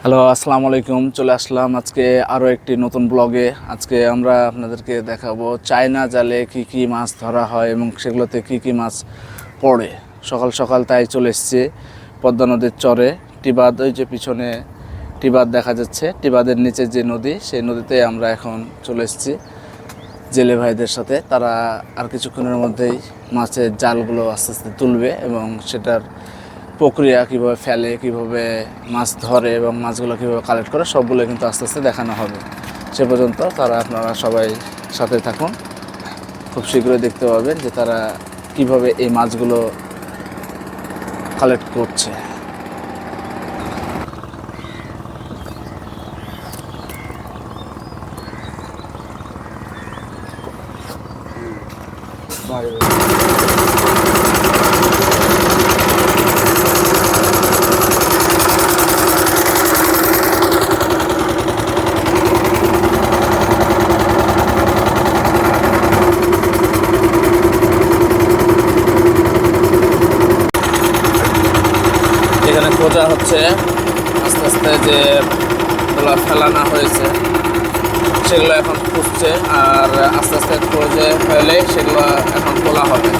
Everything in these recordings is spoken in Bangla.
হ্যালো আসসালামু আলাইকুম চলে আসলাম আজকে আরও একটি নতুন ব্লগে আজকে আমরা আপনাদেরকে দেখাবো চায়না জালে কি কি মাছ ধরা হয় এবং সেগুলোতে কি কি মাছ পড়ে। সকাল সকাল তাই চলে এসছে পদ্মা নদীর চরে। টিবাদ ওই যে পিছনে টিবাদ দেখা যাচ্ছে। টিবাদের নিচে যে নদী, সেই নদীতে আমরা এখন চলে এসেছি জেলে ভাইদের সাথে। তারা আর কিছুক্ষণের মধ্যেই মাছের জালগুলো আস্তে আস্তে তুলবে এবং সেটার প্রক্রিয়া কীভাবে ফেলে, কীভাবে মাছ ধরে এবং মাছগুলো কীভাবে কালেক্ট করে সবগুলো কিন্তু আস্তে আস্তে দেখানো হবে। সে পর্যন্ত তারা আপনারা সবাই সাথে থাকুন। খুব শীঘ্রই দেখতে পাবেন যে তারা কীভাবে এই মাছগুলো কালেক্ট করছে এখানে হচ্ছে আস্তে আস্তে যে গুলো ফেলানো হয়েছে সেগুলো এখন খুঁজছে আর আস্তে আস্তে খোঁজে ফেলে সেগুলো এখন তোলা হবে।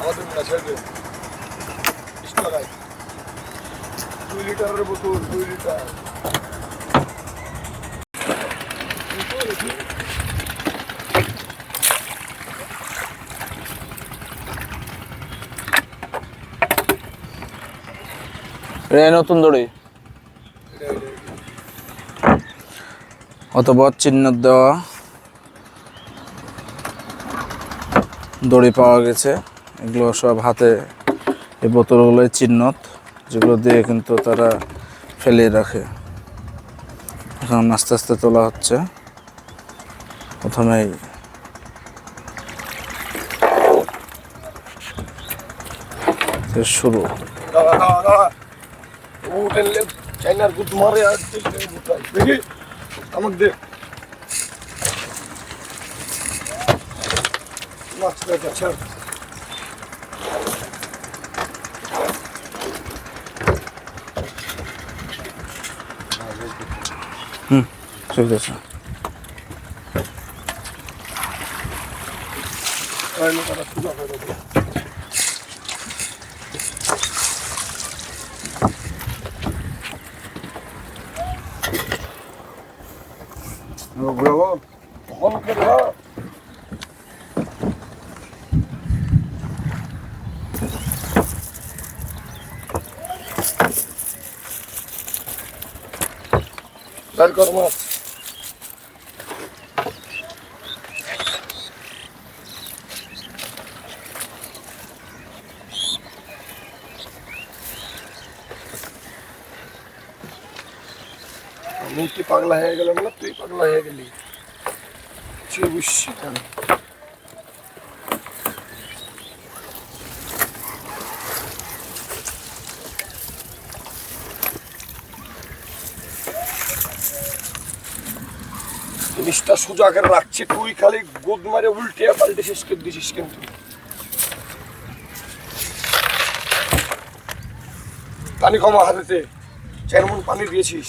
আমাদের লিটার। নতুন দড়ি। অতপর চিহ্ন দেওয়া দড়ি পাওয়া গেছে। এগুলো সব হাতে এই বোতলগুলোই চিহ্নত যেগুলো দিয়ে কিন্তু তারা ফেলে রাখে। এখন আস্তে আস্তে তোলা হচ্ছে। প্রথমেই শুরু। দাঁড়া উঠেনলে চাইনার গুদ মারে আর তুললে গুতাই দেখি আমাকে দে মাছ দেখা ছাড় ঠিক আছে আর নৌকাটা সোজা করে দেবো। বুড়াবো ফোন করে দাও। বের কর মাছ আমি কি পাগলা হয়ে গেলাম না? তুই পাগলা হয়ে গেলি। সে বুঝছি আমি জিনিসটা সোজা করে রাখছি, তুই খালি গোদ মারে উল্টে পাল্টে শেষ করে দিছিস কিন্তু। পানি কমা হাতেতে চারমন পানি দিয়েছিস।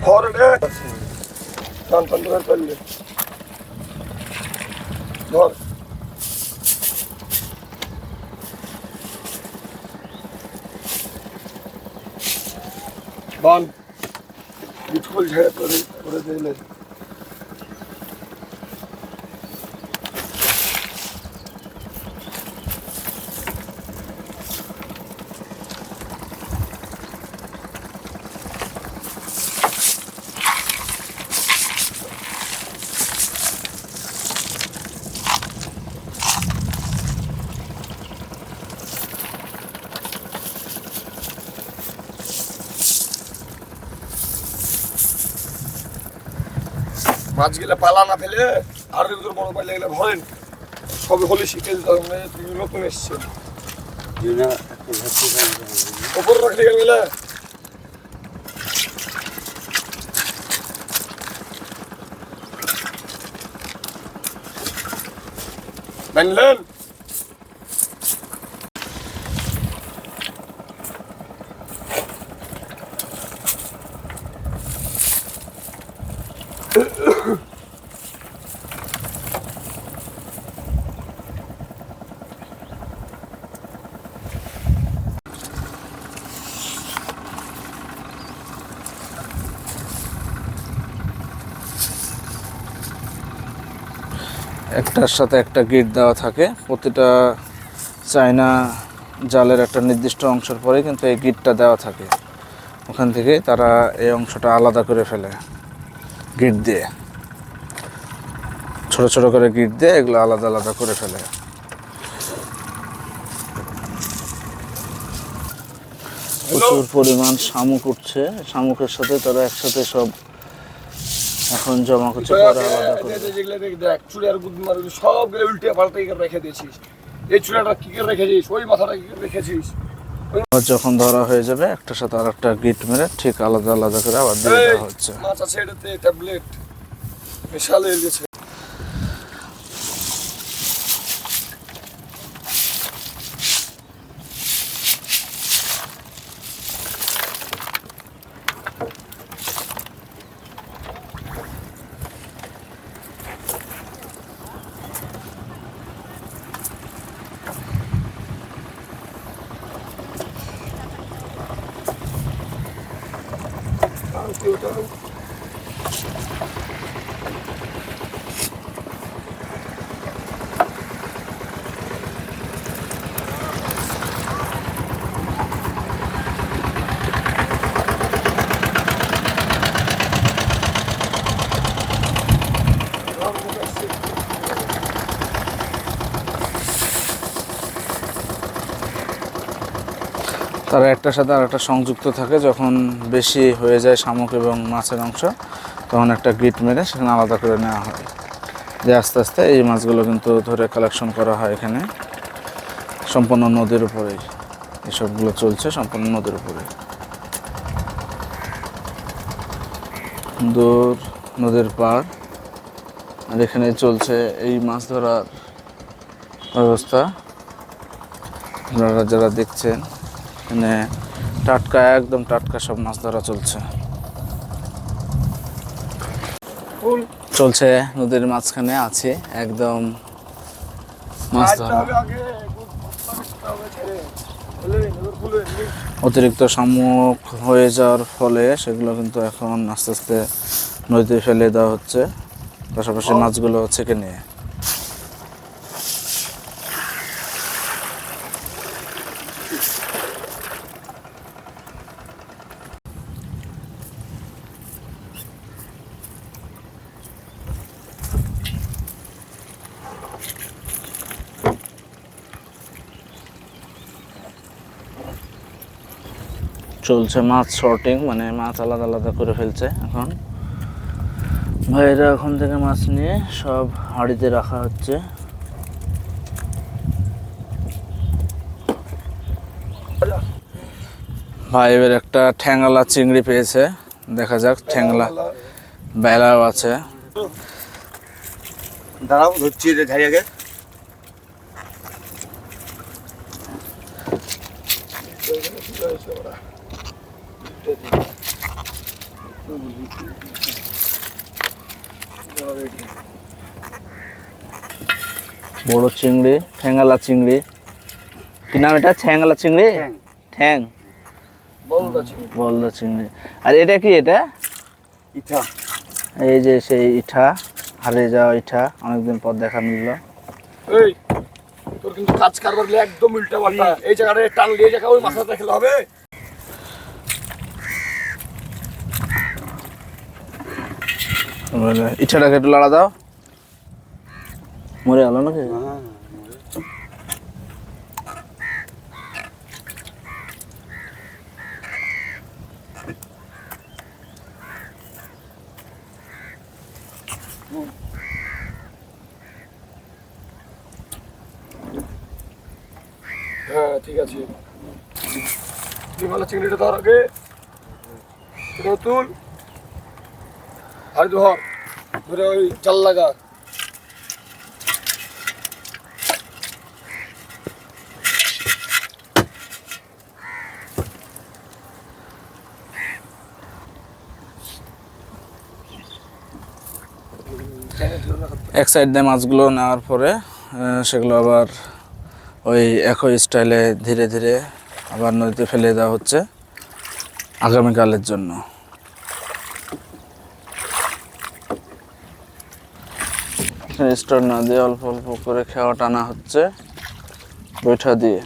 ধর রে টান টান ধরে ফেললে ধর বান বিটকুল ঝেড়ে করে করে দিলে মাছ গেলে পালা না ফেলে আর ভিতর বড় পাইলে গেলে ভরেন সবে হলে শিখে মানে নতুন এসছে। ওপর রাখলে গেলে বানলেন একটার সাথে একটা গিট দেওয়া থাকে। প্রতিটা চায়না জালের একটা নির্দিষ্ট অংশের পরে কিন্তু এই গিটটা দেওয়া থাকে। ওখান থেকে তারা এই অংশটা আলাদা করে ফেলে। গিট দিয়ে। ছোট ছোট করে গিট দিয়ে এগুলো আলাদা আলাদা করে ফেলে। প্রচুর পরিমাণ শামুক উঠছে। শামুকের সাথে তারা একসাথে সব এখন জমা করছে পরে আলাদা করে। দেখ দেখ চুড়ার গুদ মারু সবগুলো উল্টে পাল্টে করে রেখে দিয়েছিস। এই চুড়াটা কি করে রেখেছিস? ওই মাথাটা কি করে রেখেছিস? যখন ধরা হয়ে যাবে, একটার সাথে আর একটা গিট মেরে ঠিক আলাদা আলাদা করে আবার দিয়ে দেওয়া হচ্ছে। আর কি একটার সাথে আর একটা সংযুক্ত থাকে, যখন বেশি হয়ে যায় শামুক এবং মাছের অংশ, তখন একটা গিট মেরে সেখানে আলাদা করে নেওয়া হয়। যে আস্তে আস্তে এই মাছগুলো কিন্তু ধরে কালেকশন করা হয় এখানে। সম্পূর্ণ নদীর উপরেই। এসবগুলো চলছে সম্পূর্ণ নদীর উপরে দূর নদীর পার আর এখানে চলছে এই মাছ ধরার ব্যবস্থা। আপনারা যারা দেখছেন এখানে টাটকা, একদম টাটকা সব মাছ ধরা চলছে। চলছে নদীর মাঝখানে, আছে একদম মাছ ধরা। অতিরিক্ত শামুক হয়ে যাওয়ার ফলে সেগুলো কিন্তু এখন আস্তে আস্তে নদীতে ফেলে দেওয়া হচ্ছে। পাশাপাশি মাছগুলো ছেঁকে নিয়ে। চলছে, মাছ শর্টিং মানে মাছ আলাদা আলাদা করে ফেলছে এখন। ভাইরা এখন থেকে মাছ নিয়ে সব হাঁড়িতে রাখা হচ্ছে। ভাই, এবার একটা ঠ্যাংলা চিংড়ি পেয়েছে। দেখা যাক ঠ্যাংলা বেলাও আছে। দাঁড়াও, ধরছি আগে। বড় চিংড়ি ঠ্যাঙ্গালা চিংড়ি। কি নাম এটা? ঠ্যাঙ্গালা চিংড়ি? ঠ্যাং। বলদা চিংড়ি। আর এটা কি এটা? ইঠা। এই যে সেই ইঠা হারিয়ে যাওয়া ইঠা অনেকদিন পর দেখা মিলল। এই তোর কিন্তু কাজ কারবার একদম উল্টা পাল্টা। এই জায়গাটা টান দিয়ে জায়গা ওই মাথাটা খেলে হবে। ইঠাটাকে একটু লাড়া দাও। মরে গেল নাকি? হ্যাঁ ঠিক আছে। ভালো চিংড়িটা ধর আগে। তুল। আর ধর। ধরে ওই জাল লাগা। এক সাইড দিয়ে মাছগুলো নেওয়ার পরে সেগুলো আবার ওই একই স্টাইলে ধীরে ধীরে আবার নদীতে ফেলে দেওয়া হচ্ছে আগামীকালের জন্য। স্টোর না দিয়ে অল্প অল্প করে খেওয়া টানা হচ্ছে বৈঠা দিয়ে।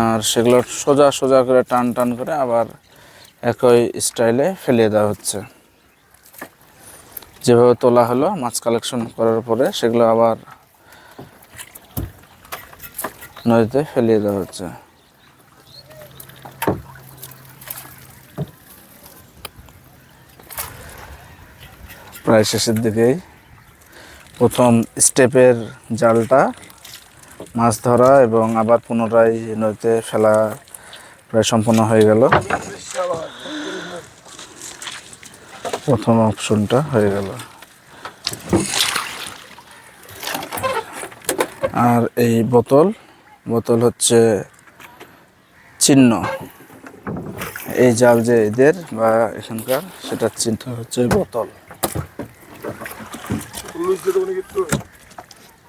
আর সেগুলো সোজা সোজা করে টান টান করে আবার একই স্টাইলে ফেলিয়ে দেওয়া হচ্ছে। যেভাবে তোলা হলো, মাছ কালেকশন করার পরে সেগুলো আবার নদীতে ফেলিয়ে দেওয়া হচ্ছে। প্রায় শেষের দিকেই প্রথম স্টেপের জালটা মাছ ধরা এবং আবার পুনরায় নদীতে ফেলা প্রায় সম্পন্ন হয়ে গেল। প্রথম অপশনটা হয়ে গেল। আর এই বোতল বোতল হচ্ছে চিহ্ন। এই জাল যে এদের বা এখানকার সেটার চিহ্ন হচ্ছে বোতল।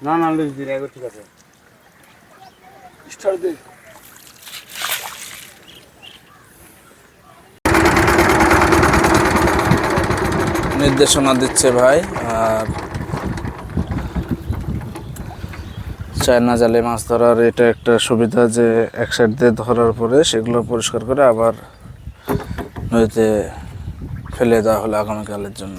না না ঠিক আছে। নির্দেশনা দিচ্ছে ভাই, আর চায়না জালে মাছ ধরার এটা একটা সুবিধা যে এক সাইড দিয়ে ধরার পরে সেগুলো পরিষ্কার করে আবার নদীতে ফেলে দেওয়া হলো আগামীকালের জন্য।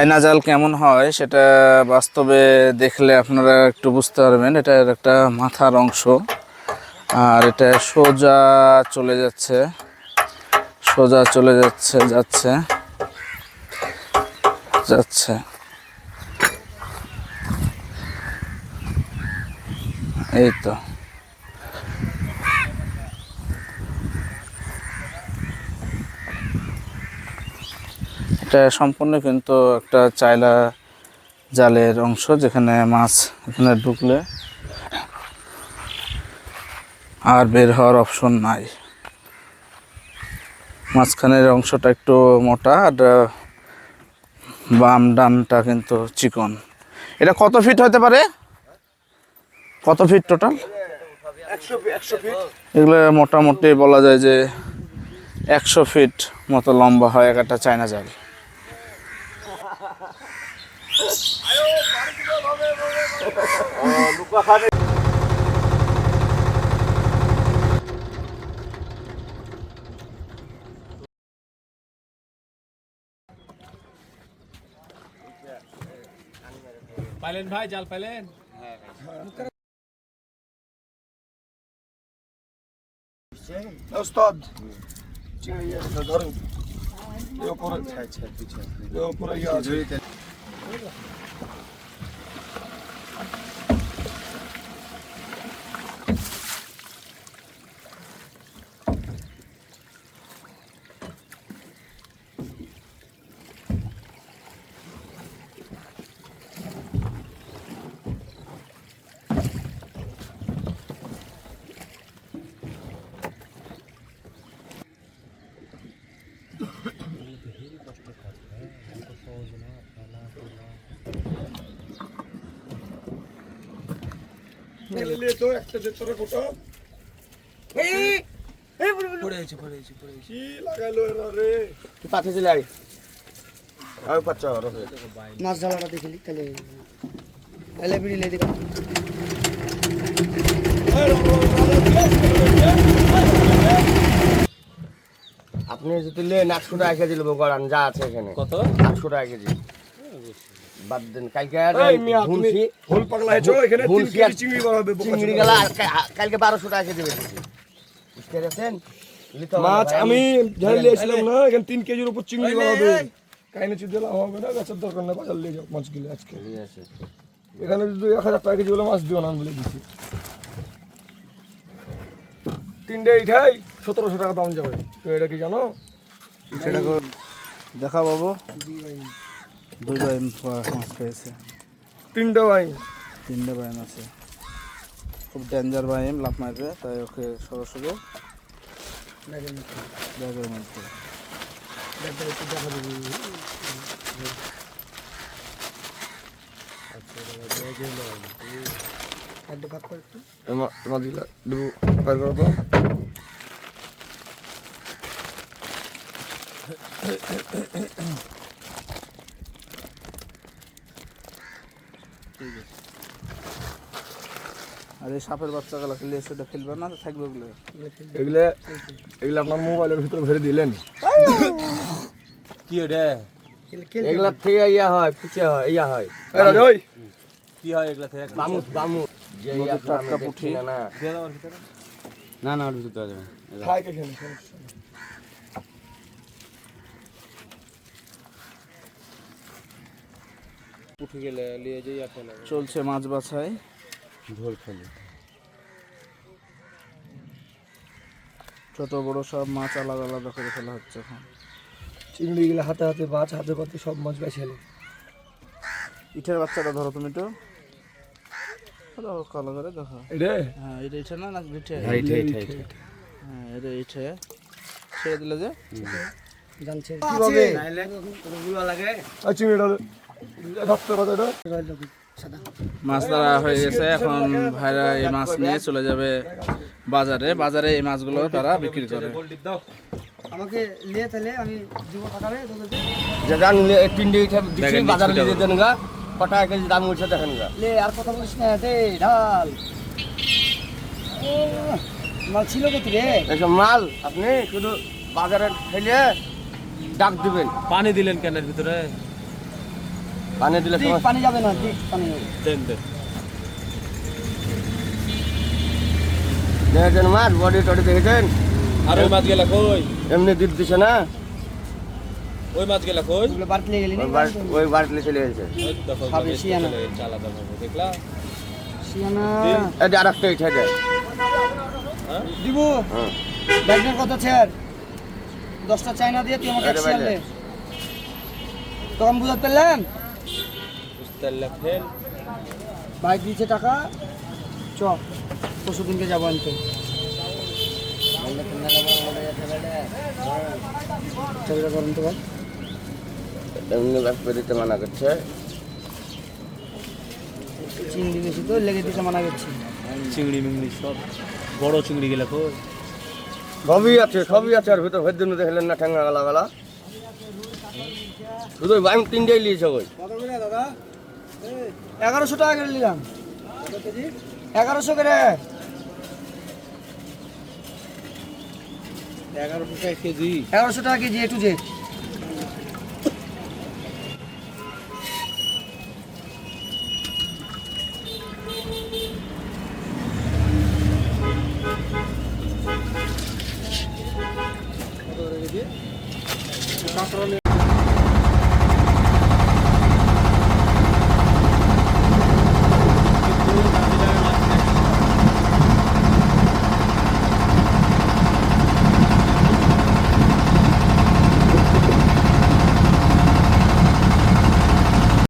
চায়না জাল কেমন হয় সেটা বাস্তবে দেখলে আপনারা একটু বুঝতে পারবেন। এটার একটা মাথার অংশ। আর এটা সোজা চলে যাচ্ছে। সোজা চলে যাচ্ছে যাচ্ছে যাচ্ছে। এই তো। এটা সম্পূর্ণ কিন্তু একটা চায়লা জালের অংশ যেখানে মাছ এখানে ঢুকলে আর বের হওয়ার অপশন নাই। মাঝখানের অংশটা একটু মোটা আর বাম ডানটা কিন্তু চিকন। এটা কত ফিট হতে পারে? কত ফিট টোটাল এগুলো মোটামুটি বলা যায় যে একশো ফিট মতো লম্বা হয় এক একটা চায়না জাল। পাইলেন ভাই জাল পাইলেন? ওস্তাদ চিংড়ি আছে ধরেন। এ উপরে আচ্ছা পিছনে এ উপরে ইয়ে আছে মেলে তো একটা যে তোরে কোটা পড়েছে পড়েছে পড়েছে কি লাগাইলো এরা রে তুই পাঠিয়ে পাচ্ছ মাছ ধরাটা দেখিলি তাহলে তাহলে বিড়িলে দিবা আপনি যদি লেন আটশো টাকা কেজি নেব গড়ান যা আছে এখানে। কত? আটশো টাকা কেজি। বাদ দেন কালকে ভুলছি ভুল পাগলা হয়েছো এখানে তিন কেজি চিংড়ি বানাবে বোকা চিংড়ি চোদা। গেলা আর কালকে বারোশো টাকা কেজি বেচেছি বুঝতে পেরেছেন? মাছ আমি না এখানে তিন কেজির উপর চিংড়ি বানাবে কাহিনী চিন্তা হবে না গাছের দরকার না বাজার নিয়ে যাও মাছ কিলো আজকে। এখানে যদি এক হাজার টাকা কেজি বলে মাছ দিও না আমি বলে দিচ্ছি। তিনটে ইঠাই সতেরোশো টাকা দাম যাবে। তো এটা কি জানো? সেটা দেখা পাবো। দুই বাইন মাছ পেয়েছে তিনটে ভাই তিনটে বাইন আছে। খুব ডেঞ্জার বাইন লাভ মারবে তাই ওকে সরাসরি ব্যাগের মধ্যে। করে মাছগুলা বের করো তো আর এই সাপের বাচ্চাগুলো খেলে সেটা ফেলবে না থাকবে ওগুলো। এগুলো এগুলো আপনার মোবাইলের ভিতরে ভরে দিলেন। কি ওটা এগুলা থেকে ইয়া হয় পিছে হয় ইয়া হয়। ওই। কি হয় এগুলা থেকে? বামুস বামুস যে ইয়া টাটকা পুঁটি। না, না না না ওর ভিতরে যাবে খাই কে খেলে সমস্যা নেই। উঠে গেলে নিয়ে যাই ফেলে চলছে মাছ বাছাই। ঝোল খেলে ছোট বড় সব মাছ আলাদা আলাদা করে ফেলা হচ্ছে এখন। চিংড়ি গুলো হাতে হাতে মাছ হাতে পাতে সব মাছ বেছে এলো ইটের বাচ্চাটা ধরো তুমি তো। কালো করে দেখো। এটা? হ্যাঁ এটা ইটে না না ইটে? হাইট হাইট হ্যাঁ এটা ইটে। ছেড়ে দিলে যে? জানছে। কীভাবে? লাগে আর চিংড়িটা মাছ ধরা হয়ে গেছে। এখন ভাইরা এই মাছ নিয়ে চলে যাবে বাজারে। বাজারে এই মাছগুলো তারা বিক্রি করে। আমাকে নিয়ে তাহলে আমি দিব টাকারে জান তিনটে বাজারে নিয়ে যেতেন গা। কটা কেজি দাম উঠছে দেখেন গা। লে আর কথা বলিস না দে ঢাল। মাল ছিল রে? মাল আপনি শুধু বাজারে ফেলে ডাক দিবেন। পানি দিলেন কেনের ভিতরে? পানি দিলে পানি যাবে না পানি দেন দেন। দেখেছেন মাছ? বডি টডি দেখেছেন? আর ওই মাছ গেলা কই? এমনি দুধ দিছে না? ওই মাছ গেলা কই? ওগুলো বাড়িতে নিয়ে গেলি ওই বাড়ি- ওই বাড়িতে চলে গেছে। বেশ শিয়ানা। চলে গেছে দেখলা? শিয়ানা। এই আরেকটা ইটা দেয় দিব হ্যাঁ। ব্যাগটার কত ছেড়। দশটা চাইনা দিয়ে তুই আমাকে এক দে। তখন বুঝতে পারলাম ফেল ভাই দিয়েছে টাকা চ পরশু দিনকে যাব আনতে। করেন তো ভাই। এমনি ব্যাপারে দিতে মানা করছে চিংড়ি বেশি তো লেগে দিতে মানা করছি। চিংড়ি মিংড়ি সব বড় চিংড়ি গেলা সবই আছে সবই আছে আর ভিতর হেলেন না ঠ্যাঙ্গা গালা গালা। শুধু তিনটেই লিয়েছে ওই। এগারোশো টাকা করে নিলাম। এগারোশো করে। এগারোশো টাকা কেজি। এগারোশো টাকা কেজি এ টু জেড